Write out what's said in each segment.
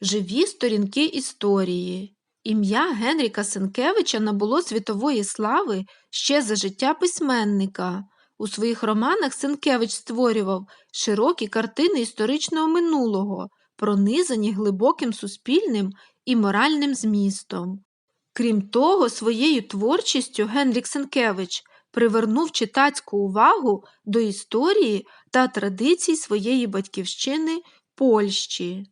Живі сторінки історії. Ім'я Генріка Сенкевича набуло світової слави ще за життя письменника. У своїх романах Сенкевич створював широкі картини історичного минулого, пронизані глибоким суспільним і моральним змістом. Крім того, своєю творчістю Генрік Сенкевич привернув читацьку увагу до історії та традицій своєї батьківщини Польщі.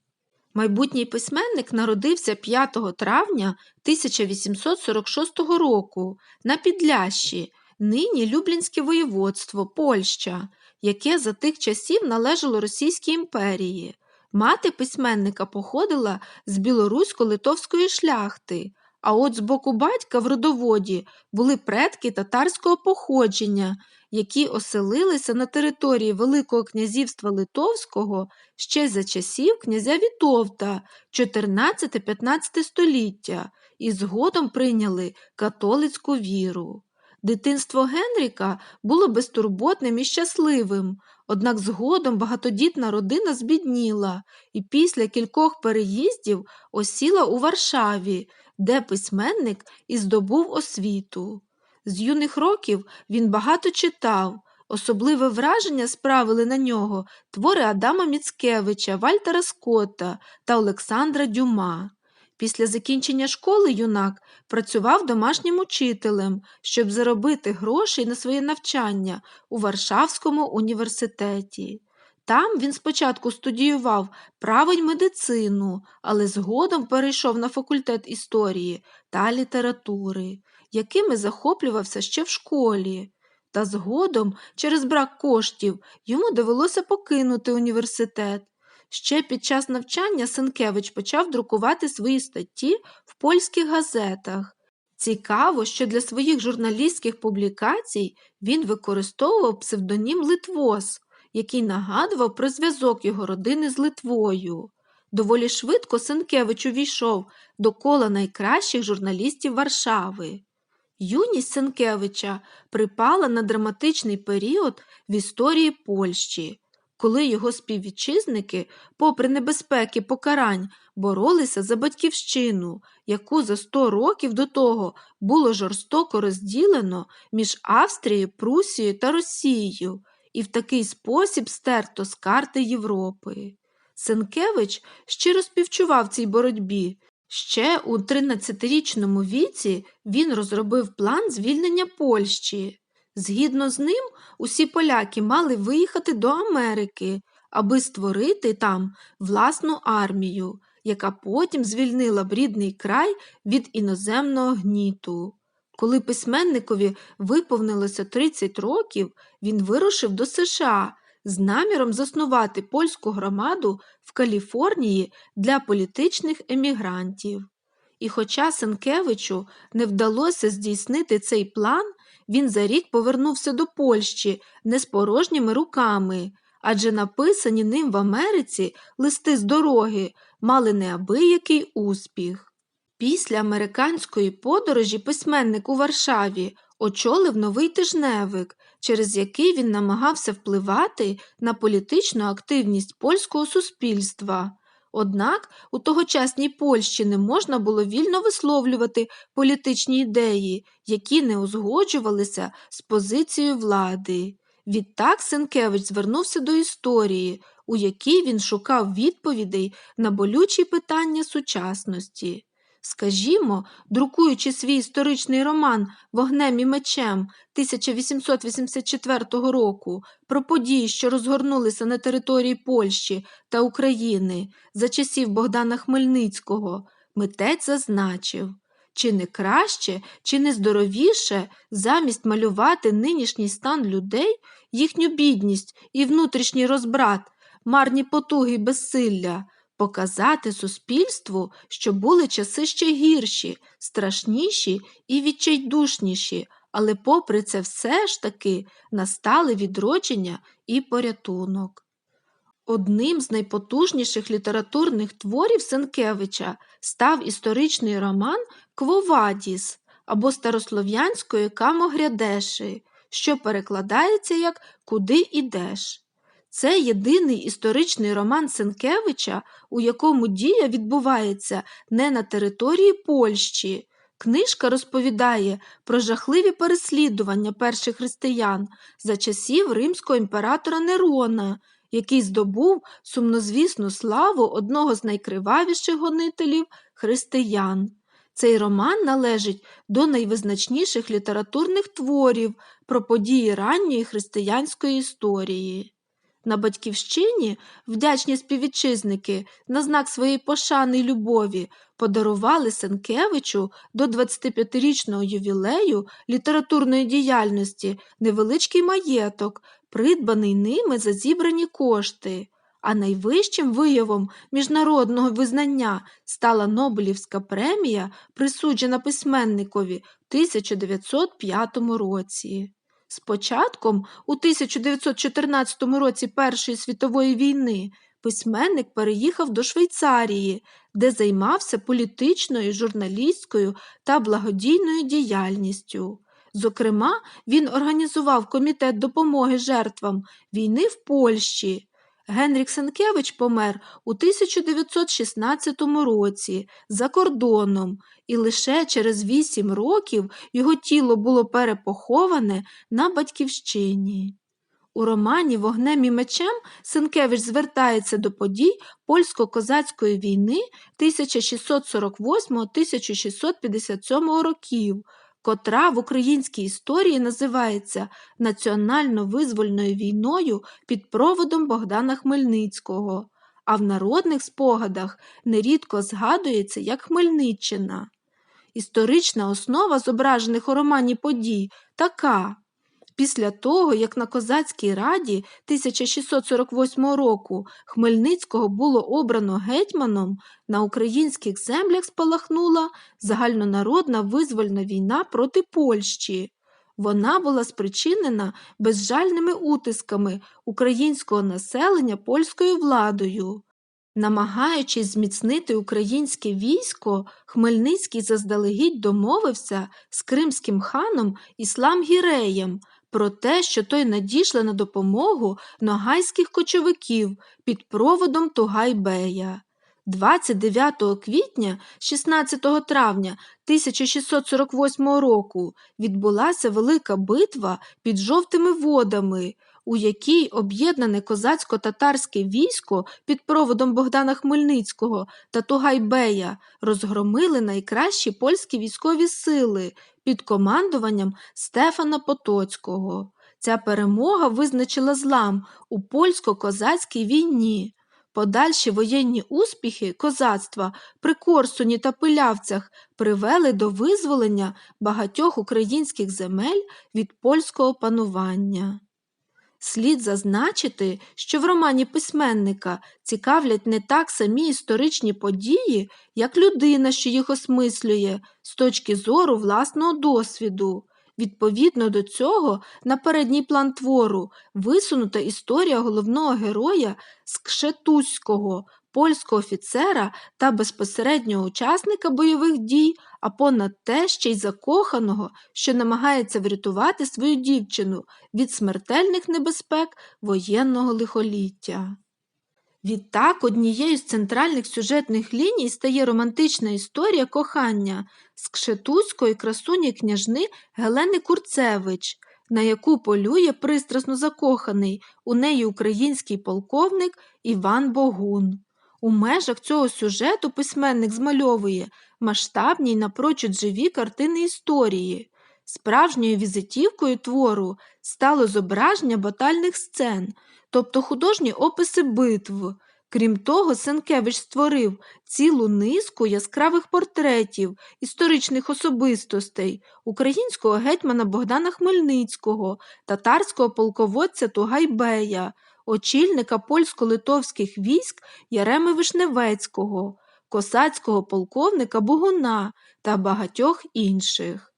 Майбутній письменник народився 5 травня 1846 року на Підлящі, нині Люблінське воєводство, Польща, яке за тих часів належало Російській імперії. Мати письменника походила з білорусько-литовської шляхти, а от з боку батька в родоводі були предки татарського походження, які оселилися на території Великого князівства Литовського ще за часів князя Вітовта 14-15 століття і згодом прийняли католицьку віру. Дитинство Генріка було безтурботним і щасливим, однак згодом багатодітна родина збідніла і після кількох переїздів осіла у Варшаві, де письменник і здобув освіту. З юних років він багато читав, особливе враження справили на нього твори Адама Міцкевича, Вальтера Скотта та Олександра Дюма. Після закінчення школи юнак працював домашнім учителем, щоб заробити грошей на своє навчання у Варшавському університеті. Там він спочатку студіював право й медицину, але згодом перейшов на факультет історії та літератури, якими захоплювався ще в школі. Та згодом, через брак коштів, йому довелося покинути університет. Ще під час навчання Сенкевич почав друкувати свої статті в польських газетах. Цікаво, що для своїх журналістських публікацій він використовував псевдонім Литвос, який нагадував про зв'язок його родини з Литвою. Доволі швидко Сенкевич увійшов до кола найкращих журналістів Варшави. Юність Сенкевича припала на драматичний період в історії Польщі, коли його співвітчизники, попри небезпеки покарань, боролися за батьківщину, яку за 100 років до того було жорстоко розділено між Австрією, Прусією та Росією, і в такий спосіб стерто з карти Європи. Сенкевич щиро співчував цій боротьбі. Ще у 13-річному віці він розробив план звільнення Польщі. Згідно з ним, усі поляки мали виїхати до Америки, аби створити там власну армію, яка потім звільнила б рідний край від іноземного гніту. Коли письменникові виповнилося 30 років, він вирушив до США з наміром заснувати польську громаду в Каліфорнії для політичних емігрантів. І хоча Сенкевичу не вдалося здійснити цей план, він за рік повернувся до Польщі не з порожніми руками, адже написані ним в Америці листи з дороги мали неабиякий успіх. Після американської подорожі письменник у Варшаві очолив новий тижневик, через який він намагався впливати на політичну активність польського суспільства. Однак у тогочасній Польщі не можна було вільно висловлювати політичні ідеї, які не узгоджувалися з позицією влади. Відтак Сенкевич звернувся до історії, у якій він шукав відповідей на болючі питання сучасності. Скажімо, друкуючи свій історичний роман Вогнем і мечем 1884 року про події, що розгорнулися на території Польщі та України за часів Богдана Хмельницького, митець зазначив, чи не краще, чи не здоровіше замість малювати нинішній стан людей, їхню бідність і внутрішній розбрат, марні потуги й безсилля показати суспільству, що були часи ще гірші, страшніші і відчайдушніші, але, попри це, все ж таки настали відродження і порятунок. Одним з найпотужніших літературних творів Сенкевича став історичний роман Квовадіс або старослов'янської Камогрядеші, що перекладається як Куди ідеш. Це єдиний історичний роман Сенкевича, у якому дія відбувається не на території Польщі. Книжка розповідає про жахливі переслідування перших християн за часів римського імператора Нерона, який здобув сумнозвісну славу одного з найкривавіших гонителів християн. Цей роман належить до найвизначніших літературних творів про події ранньої християнської історії. На батьківщині вдячні співвітчизники на знак своєї пошани й любові подарували Сенкевичу до 25-річного ювілею літературної діяльності невеличкий маєток, придбаний ними за зібрані кошти. А найвищим виявом міжнародного визнання стала Нобелівська премія, присуджена письменникові в 1905 році. З початком у 1914 році Першої світової війни письменник переїхав до Швейцарії, де займався політичною, журналістською та благодійною діяльністю. Зокрема, він організував комітет допомоги жертвам війни в Польщі. Генрік Сенкевич помер у 1916 році за кордоном, і лише через вісім років його тіло було перепоховане на батьківщині. У романі Вогнем і мечем Сенкевич звертається до подій польсько-козацької війни 1648-1657 років, котра в українській історії називається національно-визвольною війною під проводом Богдана Хмельницького, а в народних спогадах нерідко згадується як Хмельниччина. Історична основа зображених у романі подій така. Після того, як на Козацькій раді 1648 року Хмельницького було обрано гетьманом, на українських землях спалахнула загальнонародна визвольна війна проти Польщі. Вона була спричинена безжальними утисками українського населення польською владою. Намагаючись зміцнити українське військо, Хмельницький заздалегідь домовився з кримським ханом Іслам Гіреєм про те, що той надійшли на допомогу ногайських кочовиків під проводом Тугайбея. 29 квітня 16 травня 1648 року відбулася велика битва під жовтими водами, у якій об'єднане козацько-татарське військо під проводом Богдана Хмельницького та Тугайбея розгромили найкращі польські військові сили під командуванням Стефана Потоцького. Ця перемога визначила злам у польсько-козацькій війні. Подальші воєнні успіхи козацтва при Корсуні та Пилявцях привели до визволення багатьох українських земель від польського панування. Слід зазначити, що в романі письменника цікавлять не так самі історичні події, як людина, що їх осмислює з точки зору власного досвіду. Відповідно до цього, на передній план твору висунута історія головного героя Скшетузького, польського офіцера та безпосереднього учасника бойових дій, а понад те ще й закоханого, що намагається врятувати свою дівчину від смертельних небезпек воєнного лихоліття. Відтак, однією з центральних сюжетних ліній стає романтична історія кохання скшетузької красуні княжни Гелени Курцевич, на яку полює пристрасно закоханий у неї український полковник Іван Богун. У межах цього сюжету письменник змальовує масштабні й напрочуд живі картини історії. Справжньою візитівкою твору стало зображення батальних сцен, тобто художні описи битв. Крім того, Сенкевич створив цілу низку яскравих портретів, історичних особистостей українського гетьмана Богдана Хмельницького, татарського полководця Тугайбея, очільника польсько-литовських військ Яреми Вишневецького, косацького полковника Богуна та багатьох інших.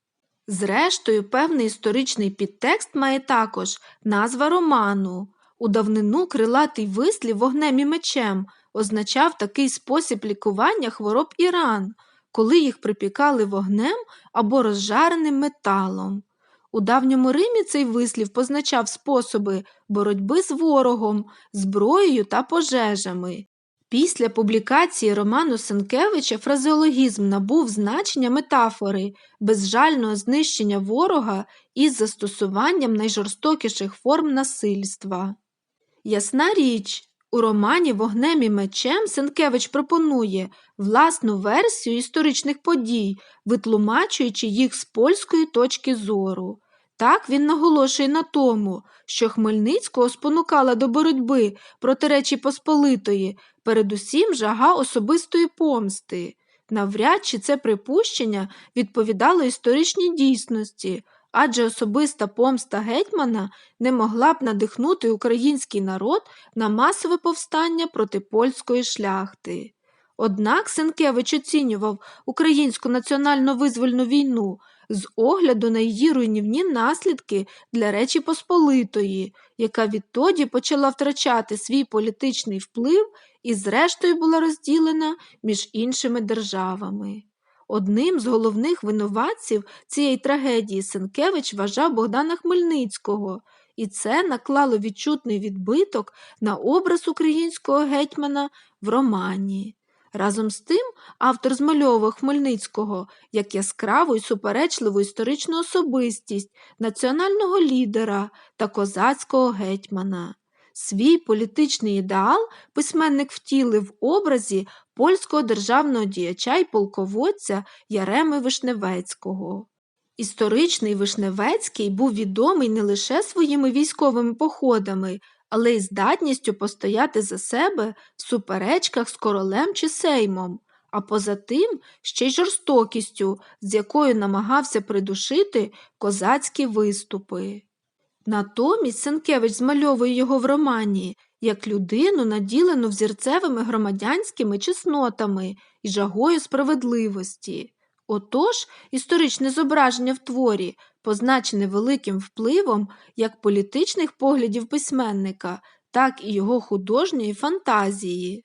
Зрештою, певний історичний підтекст має також назва роману. У давнину крилатий вислів вогнем і мечем означав такий спосіб лікування хвороб і ран, коли їх припікали вогнем або розжареним металом. У давньому Римі цей вислів позначав способи боротьби з ворогом, зброєю та пожежами. Після публікації роману Сенкевича фразеологізм набув значення метафори безжального знищення ворога із застосуванням найжорстокіших форм насильства. Ясна річ, у романі Вогнем і мечем Сенкевич пропонує власну версію історичних подій, витлумачуючи їх з польської точки зору. Так він наголошує на тому, що Хмельницького спонукала до боротьби проти Речі Посполитої, передусім жага особистої помсти. Навряд чи це припущення відповідало історичній дійсності, адже особиста помста гетьмана не могла б надихнути український народ на масове повстання проти польської шляхти. Однак Сенкевич оцінював українську національно-визвольну війну з огляду на її руйнівні наслідки для Речі Посполитої, яка відтоді почала втрачати свій політичний вплив і, зрештою, була розділена між іншими державами. Одним з головних винуватців цієї трагедії Сенкевич вважав Богдана Хмельницького, і це наклало відчутний відбиток на образ українського гетьмана в романі. Разом з тим, автор змальовував Хмельницького як яскраву і суперечливу історичну особистість, національного лідера та козацького гетьмана. Свій політичний ідеал письменник втілив в образі польського державного діяча й полководця Яреми Вишневецького. Історичний Вишневецький був відомий не лише своїми військовими походами, але й здатністю постояти за себе в суперечках з королем чи сеймом, а поза тим ще й жорстокістю, з якою намагався придушити козацькі виступи. Натомість Сенкевич змальовує його в романі як людину, наділену взірцевими громадянськими чеснотами і жагою справедливості. Отож, історичне зображення в творі позначене великим впливом як політичних поглядів письменника, так і його художньої фантазії.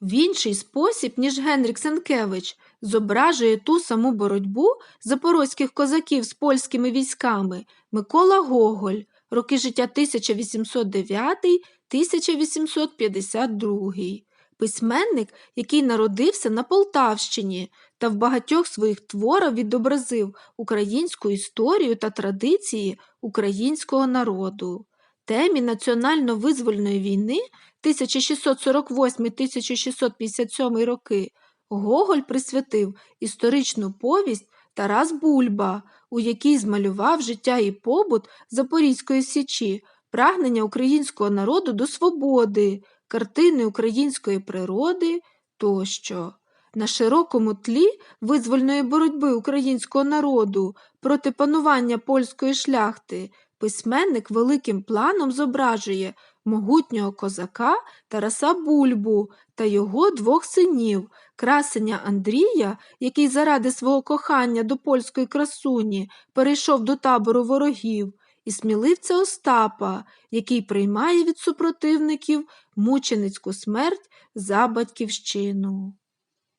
В інший спосіб, ніж Генрік Сенкевич, зображує ту саму боротьбу запорозьких козаків з польськими військами Микола Гоголь, роки життя 1809-1852. Письменник, який народився на Полтавщині та в багатьох своїх творах відобразив українську історію та традиції українського народу. Темі національно-визвольної війни 1648-1657 роки Гоголь присвятив історичну повість Тарас Бульба, у якій змалював життя і побут Запорізької січі, прагнення українського народу до свободи, картини української природи тощо. На широкому тлі визвольної боротьби українського народу проти панування польської шляхти письменник великим планом зображує могутнього козака Тараса Бульбу та його двох синів, красеня Андрія, який заради свого кохання до польської красуні перейшов до табору ворогів, і сміливця Остапа, який приймає від супротивників мученицьку смерть за батьківщину.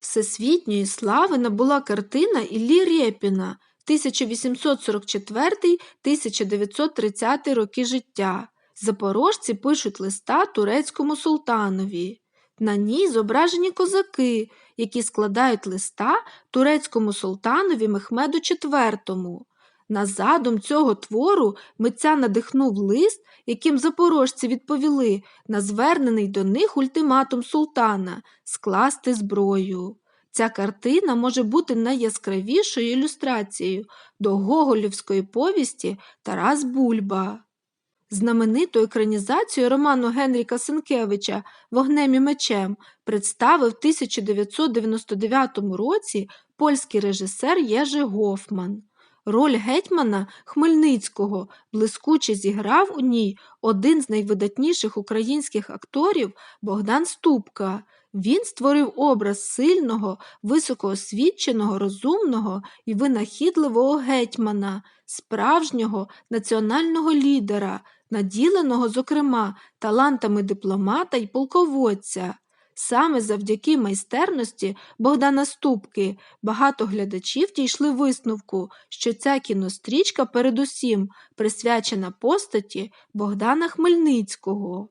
Всесвітньої слави набула картина Іллі Рєпіна 1844-1930 роки життя. Запорожці пишуть листа турецькому султанові. На ній зображені козаки, які складають листа турецькому султанові Мехмеду IV. На задум цього твору митця надихнув лист, яким запорожці відповіли на звернений до них ультиматум султана скласти зброю. Ця картина може бути найяскравішою ілюстрацією до Гоголівської повісті Тарас Бульба. Знамениту екранізацію роману Генріка Сенкевича Вогнем і мечем представив в 1999 році польський режисер Єжи Гофман. Роль гетьмана Хмельницького блискуче зіграв у ній один з найвидатніших українських акторів Богдан Ступка. Він створив образ сильного, високоосвіченого, розумного і винахідливого гетьмана, справжнього національного лідера, наділеного, зокрема, талантами дипломата й полководця. Саме завдяки майстерності Богдана Ступки багато глядачів дійшли висновку, що ця кінострічка передусім присвячена постаті Богдана Хмельницького.